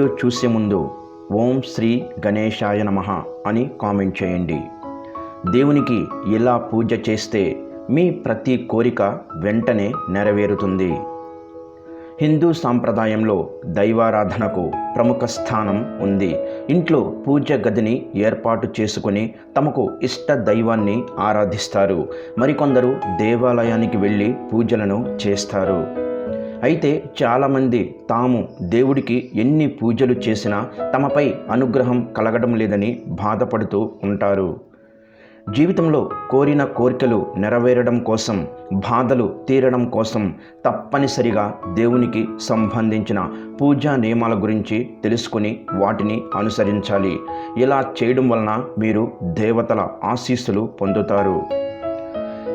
Video చూసే ముందు ఓం శ్రీ గణేశాయ నమ అని కామెంట్ చేయండి. దేవునికి ఇలా పూజ చేస్తే మీ ప్రతి కోరిక వెంటనే నెరవేరుతుంది. హిందూ సాంప్రదాయంలో దైవారాధనకు ప్రముఖ స్థానం ఉంది. ఇంట్లో పూజ గదిని ఏర్పాటు చేసుకుని తమకు ఇష్ట దైవాన్ని ఆరాధిస్తారు. మరికొందరు దేవాలయానికి వెళ్ళి పూజలను చేస్తారు. అయితే చాలామంది తాము దేవుడికి ఎన్ని పూజలు చేసినా తమపై అనుగ్రహం కలగడం లేదని బాధపడుతూ ఉంటారు. జీవితంలో కోరిన కోరికలు నెరవేరడం కోసం బాధలు తీరడం కోసం తప్పనిసరిగా దేవునికి సంబంధించిన పూజా నియమాల గురించి తెలుసుకుని వాటిని అనుసరించాలి. ఇలా చేయడం వలన మీరు దేవతల ఆశీస్సులు పొందుతారు.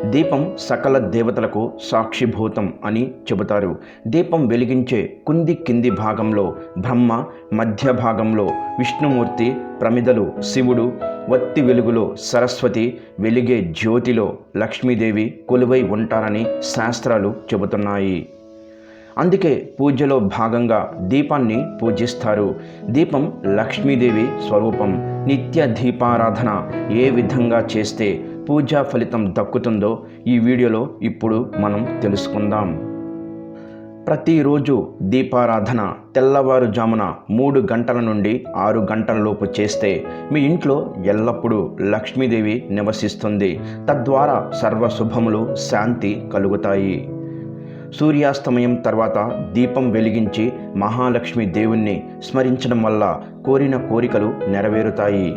దీపం సకల దేవతలకు సాక్షిభూతం అని చెబుతారు. దీపం వెలిగించే కుంది కింది భాగంలో బ్రహ్మ మధ్య భాగంలో విష్ణుమూర్తి ప్రమిదలు శివుడు వత్తి వెలుగులో సరస్వతి వెలిగే జ్యోతిలో లక్ష్మీదేవి కొలువై ఉంటారని శాస్త్రాలు చెబుతున్నాయి. అందుకే పూజలో భాగంగా దీపాన్ని పూజిస్తారు. దీపం లక్ష్మీదేవి స్వరూపం. నిత్య దీపారాధన ఏ విధంగా చేస్తే పూజా ఫలితం దక్కుతుందో ఈ వీడియోలో ఇప్పుడు మనం తెలుసుకుందాం. ప్రతిరోజు దీపారాధన తెల్లవారుజామున మూడు గంటల నుండి ఆరు గంటల లోపు చేస్తే మీ ఇంట్లో ఎల్లప్పుడూ లక్ష్మీదేవి నివసిస్తుంది. తద్వారా సర్వశుభములు శాంతి కలుగుతాయి. సూర్యాస్తమయం తర్వాత దీపం వెలిగించి మహాలక్ష్మి దేవుణ్ణి స్మరించడం వల్ల కోరిన కోరికలు నెరవేరుతాయి.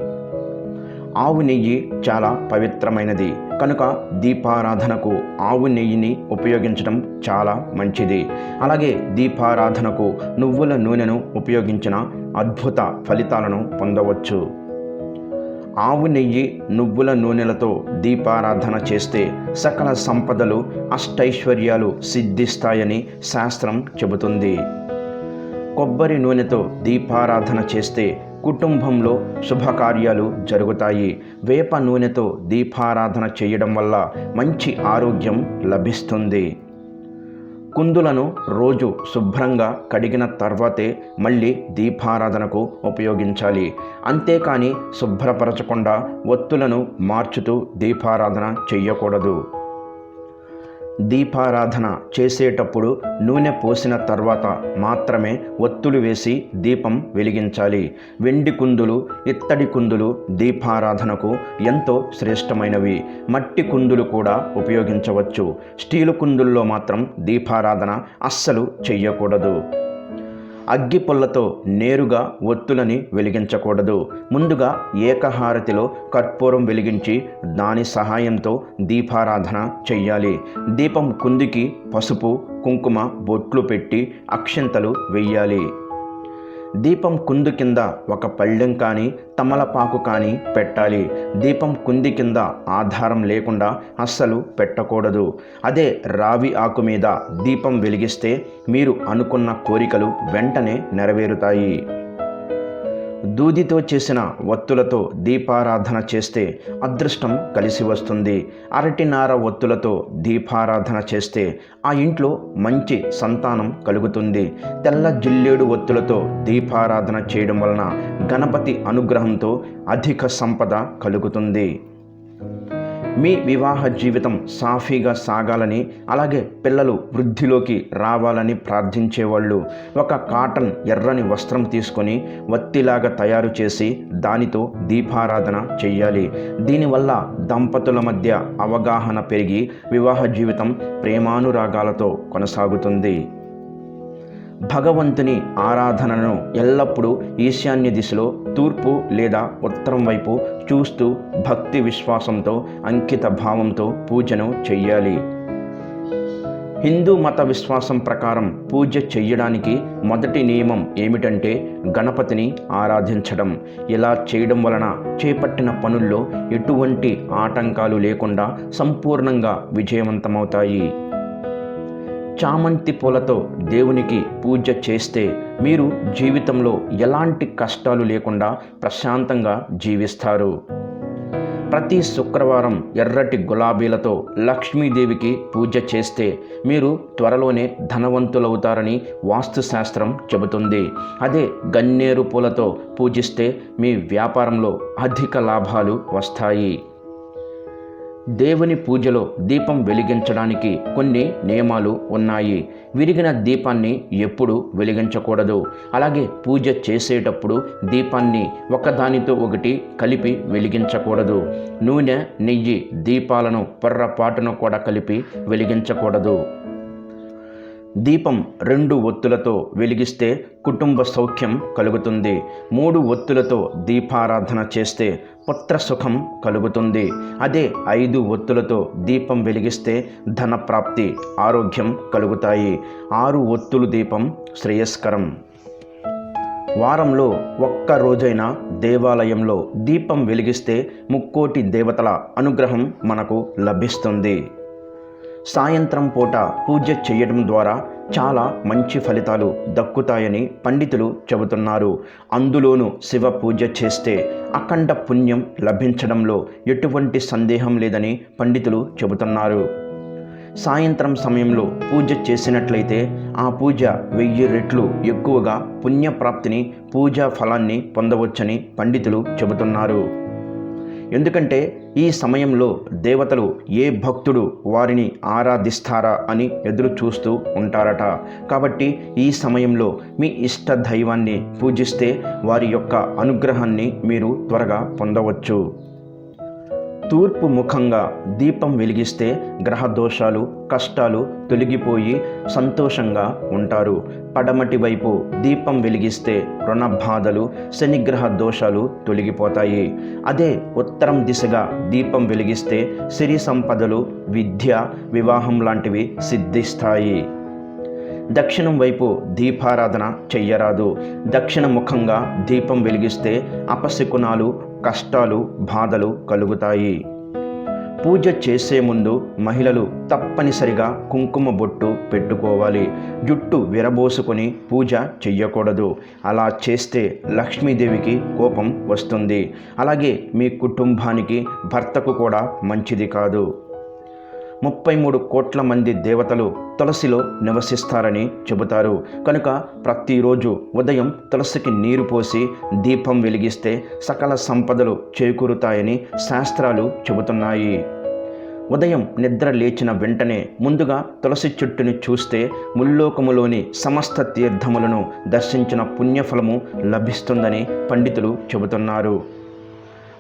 ఆవు నెయ్యి చాలా పవిత్రమైనది. కనుక దీపారాధనకు ఆవు నెయ్యిని ఉపయోగించడం చాలా మంచిది. అలాగే దీపారాధనకు నువ్వుల నూనెను ఉపయోగించిన అద్భుత ఫలితాలను పొందవచ్చు. ఆవు నెయ్యి నువ్వుల నూనెలతో దీపారాధన చేస్తే సకల సంపదలు అష్టైశ్వర్యాలు సిద్ధిస్తాయని శాస్త్రం చెబుతుంది. కొబ్బరి నూనెతో దీపారాధన చేస్తే కుటుంబంలో శుభకార్యాలు జరుగుతాయి. వేప నూనెతో దీపారాధన చేయడం వల్ల మంచి ఆరోగ్యం లభిస్తుంది. కుందులను రోజు శుభ్రంగా కడిగిన తర్వాతే మళ్ళీ దీపారాధనకు ఉపయోగించాలి. అంతేకాని శుభ్రపరచకుండా ఒత్తులను మార్చుతూ దీపారాధన చెయ్యకూడదు దీపారాధన చేసేటప్పుడు నూనె పోసిన తర్వాత మాత్రమే ఒత్తులు వేసి దీపం వెలిగించాలి. వెండి కుందులు ఇత్తడి కుందులు దీపారాధనకు ఎంతో శ్రేష్టమైనవి. మట్టి కుందులు కూడా ఉపయోగించవచ్చు. స్టీలు కుందుల్లో మాత్రం దీపారాధన అస్సలు చెయ్యకూడదు. అగ్గి పుల్లతో నేరుగా ఒత్తులని వెలిగించకూడదు. ముందుగా ఏకహారతిలో కర్పూరం వెలిగించి దాని సహాయంతో దీపారాధన చెయ్యాలి. దీపం కుందికి పసుపు కుంకుమ బొట్లు పెట్టి అక్షంతలు వెయ్యాలి దీపం కుందు కింద ఒక పళ్ళెం కానీ తమలపాకు కానీ పెట్టాలి. దీపం కుంది కింద ఆధారం లేకుండా అస్సలు పెట్టకూడదు. అదే రావి ఆకు మీద దీపం వెలిగిస్తే మీరు అనుకున్న కోరికలు వెంటనే నెరవేరుతాయి. దూదితో చేసిన ఒత్తులతో దీపారాధన చేస్తే అదృష్టం కలిసి వస్తుంది. అరటినార ఒత్తులతో దీపారాధన చేస్తే ఆ ఇంట్లో మంచి సంతానం కలుగుతుంది. తెల్ల జిల్లేడు ఒత్తులతో దీపారాధన చేయడం వలన గణపతి అనుగ్రహంతో అధిక సంపద కలుగుతుంది. మీ వివాహ జీవితం సాఫీగా సాగాలని అలాగే పిల్లలు వృద్ధిలోకి రావాలని ప్రార్థించేవాళ్ళు ఒక కాటన్ ఎర్రని వస్త్రం తీసుకొని వత్తిలాగా తయారు చేసి దానితో దీపారాధన చెయ్యాలి. దీనివల్ల దంపతుల మధ్య అవగాహన పెరిగి వివాహ జీవితం ప్రేమానురాగాలతో కొనసాగుతుంది. భగవంతుని ఆరాధనను ఎల్లప్పుడూ ఈశాన్య దిశలో తూర్పు లేదా ఉత్తరం వైపు చూస్తూ భక్తి విశ్వాసంతో అంకిత భావంతో పూజను చెయ్యాలి. హిందూ మత విశ్వాసం ప్రకారం పూజ చెయ్యడానికి మొదటి నియమం ఏమిటంటే గణపతిని ఆరాధించడం. ఇలా చేయడం వలన చేపట్టిన పనుల్లో ఎటువంటి ఆటంకాలు లేకుండా సంపూర్ణంగా విజయవంతమవుతాయి. చామంతి పూలతో దేవునికి పూజ చేస్తే మీరు జీవితంలో ఎలాంటి కష్టాలు లేకుండా ప్రశాంతంగా జీవిస్తారు. ప్రతి శుక్రవారం ఎర్రటి గులాబీలతో లక్ష్మీదేవికి పూజ చేస్తే మీరు త్వరలోనే ధనవంతులవుతారని వాస్తుశాస్త్రం చెబుతుంది. అదే గన్నేరు పూలతో పూజిస్తే మీ వ్యాపారంలో అధిక లాభాలు వస్తాయి. దేవుని పూజలో దీపం వెలిగించడానికి కొన్ని నియమాలు ఉన్నాయి. విరిగిన దీపాన్ని ఎప్పుడు వెలిగించకూడదు. అలాగే పూజ చేసేటప్పుడు దీపాన్ని ఒకదానితో ఒకటి కలిపి వెలిగించకూడదు. నూనె నెయ్యి దీపాలను పొర్రపాటును కూడా కలిపి వెలిగించకూడదు. దీపం రెండు ఒత్తులతో వెలిగిస్తే కుటుంబ సౌఖ్యం కలుగుతుంది. మూడు ఒత్తులతో దీపారాధన చేస్తే పుత్ర సుఖం కలుగుతుంది. అదే ఐదు ఒత్తులతో దీపం వెలిగిస్తే ధన ప్రాప్తి ఆరోగ్యం కలుగుతాయి. ఆరు ఒత్తులు దీపం శ్రేయస్కరం. వారంలో ఒక్క రోజైనా దేవాలయంలో దీపం వెలిగిస్తే ముక్కోటి దేవతల అనుగ్రహం మనకు లభిస్తుంది. సాయంత్రం పూట పూజ చేయడం ద్వారా చాలా మంచి ఫలితాలు దక్కుతాయని పండితులు చెబుతున్నారు. అందులోనూ శివ పూజ చేస్తే అఖండ పుణ్యం లభించడంలో ఎటువంటి సందేహం లేదని పండితులు చెబుతున్నారు. సాయంత్రం సమయంలో పూజ చేసినట్లయితే ఆ పూజ వెయ్యి రెట్లు ఎక్కువగా పుణ్యప్రాప్తిని పూజా ఫలాన్ని పొందవచ్చని పండితులు చెబుతున్నారు. ఎందుకంటే ఈ సమయంలో దేవతలు ఏ భక్తుడు వారిని ఆరాధిస్తారా అని ఎదురు చూస్తూ ఉంటారట. కాబట్టి ఈ సమయంలో మీ ఇష్ట దైవాన్ని పూజిస్తే వారి యొక్క అనుగ్రహాన్ని మీరు త్వరగా పొందవచ్చు. తూర్పు ముఖంగా దీపం వెలిగిస్తే గ్రహ దోషాలు కష్టాలు తొలగిపోయి సంతోషంగా ఉంటారు. పడమటి వైపు దీపం వెలిగిస్తే రుణ బాధలు శనిగ్రహ దోషాలు తొలగిపోతాయి. అదే ఉత్తరం దిశగా దీపం వెలిగిస్తే సిరి సంపదలు విద్య వివాహం లాంటివి సిద్ధిస్తాయి. దక్షిణం వైపు దీపారాధన చెయ్యరాదు. దక్షిణ ముఖంగా దీపం వెలిగిస్తే అపశకునాలు కష్టాలు బాధలు కలుగుతాయి. పూజ చేసే ముందు మహిళలు తప్పనిసరిగా కుంకుమ బొట్టు పెట్టుకోవాలి. జుట్టు విరబోసుకొని పూజ చెయ్యకూడదు. అలా చేస్తే లక్ష్మీదేవికి కోపం వస్తుంది. అలాగే మీ కుటుంబానికి భర్తకు కూడా మంచిది కాదు. ముప్పై మూడు కోట్ల మంది దేవతలు తులసిలో నివసిస్తారని చెబుతారు. కనుక ప్రతిరోజు ఉదయం తులసికి నీరు పోసి దీపం వెలిగిస్తే సకల సంపదలు చేకూరుతాయని శాస్త్రాలు చెబుతున్నాయి. ఉదయం నిద్ర లేచిన వెంటనే ముందుగా తులసి చెట్టుని చూస్తే ముల్లోకములోని సమస్త తీర్థములను దర్శించిన పుణ్యఫలము లభిస్తుందని పండితులు చెబుతున్నారు.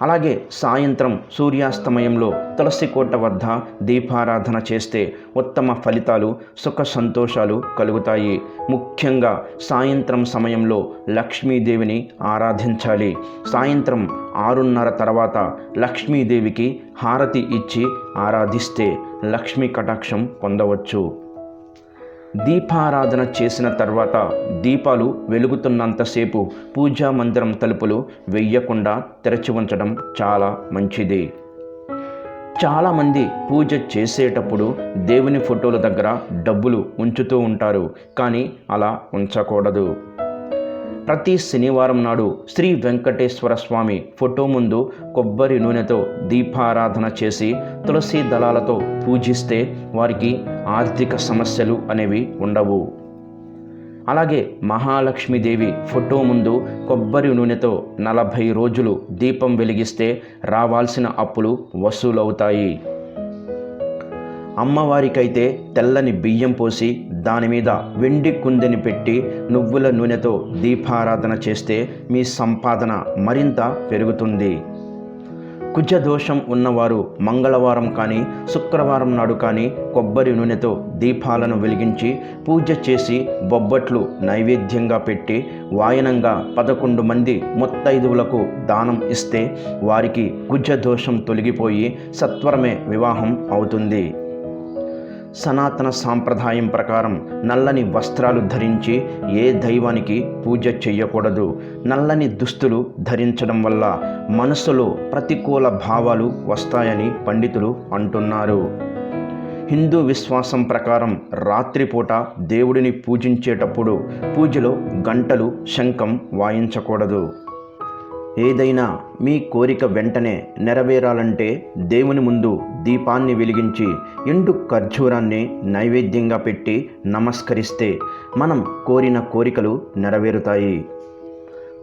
అలాగే సాయంత్రం సూర్యాస్తమయంలో తులసి కోట వద్ద దీపారాధన చేస్తే ఉత్తమ ఫలితాలు సుఖ సంతోషాలు కలుగుతాయి. ముఖ్యంగా సాయంత్రం సమయంలో లక్ష్మీదేవిని ఆరాధించాలి. సాయంత్రం ఆరున్నర తర్వాత లక్ష్మీదేవికి హారతి ఇచ్చి ఆరాధిస్తే లక్ష్మీ కటాక్షం పొందవచ్చు. దీపారాధన చేసిన తర్వాత దీపాలు వెలుగుతున్నంతసేపు పూజా మందిరం తలుపులు వెయ్యకుండా తెరచి ఉంచడం చాలా మంచిది. చాలామంది పూజ చేసేటప్పుడు దేవుని ఫోటోల దగ్గర డబ్బులు ఉంచుతూ ఉంటారు కానీ అలా ఉంచకూడదు. ప్రతి శనివారం నాడు శ్రీ వెంకటేశ్వర స్వామి ఫోటో ముందు కొబ్బరి నూనెతో దీపారాధన చేసి తులసి దళాలతో పూజిస్తే వారికి ఆర్థిక సమస్యలు అనేవి ఉండవు. అలాగే మహాలక్ష్మీదేవి ఫోటో ముందు కొబ్బరి నూనెతో నలభై రోజులు దీపం వెలిగిస్తే రావాల్సిన అప్పులు వసూలవుతాయి. అమ్మవారికైతే తెల్లని బియ్యం పోసి దాని మీద వెండి కుందిని పెట్టి నువ్వుల నూనెతో దీపారాధన చేస్తే మీ సంపాదన మరింత పెరుగుతుంది. కుజదోషం ఉన్నవారు మంగళవారం కానీ శుక్రవారం నాడు కానీ కొబ్బరి నూనెతో దీపాలను వెలిగించి పూజ చేసి బొబ్బట్లు నైవేద్యంగా పెట్టి వాయనంగా పదకొండు మంది ముత్తైదువులకు దానం ఇస్తే వారికి కుజదోషం తొలగిపోయి సత్వరమే వివాహం అవుతుంది. సనాతన సాంప్రదాయం ప్రకారం నల్లని వస్త్రాలు ధరించి ఏ దైవానికి పూజ చేయకూడదు నల్లని దుస్తులు ధరించడం వల్ల మనసులో ప్రతికూల భావాలు వస్తాయని పండితులు అంటున్నారు. హిందూ విశ్వాసం ప్రకారం రాత్రిపూట దేవుడిని పూజించేటప్పుడు పూజలో గంటలు శంఖం వాయించకూడదు. ఏదైనా మీ కోరిక వెంటనే నెరవేరాలంటే దేవుని ముందు దీపాన్ని వెలిగించి ఎండు ఖర్జూరాన్ని నైవేద్యంగా పెట్టి నమస్కరిస్తే మనం కోరిన కోరికలు నెరవేరుతాయి.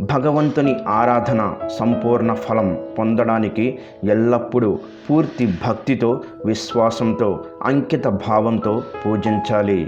భగవంతుని ఆరాధన సంపూర్ణ ఫలం పొందడానికి ఎల్లప్పుడూ పూర్తి భక్తితో విశ్వాసంతో అంకిత భావంతో పూజించాలి.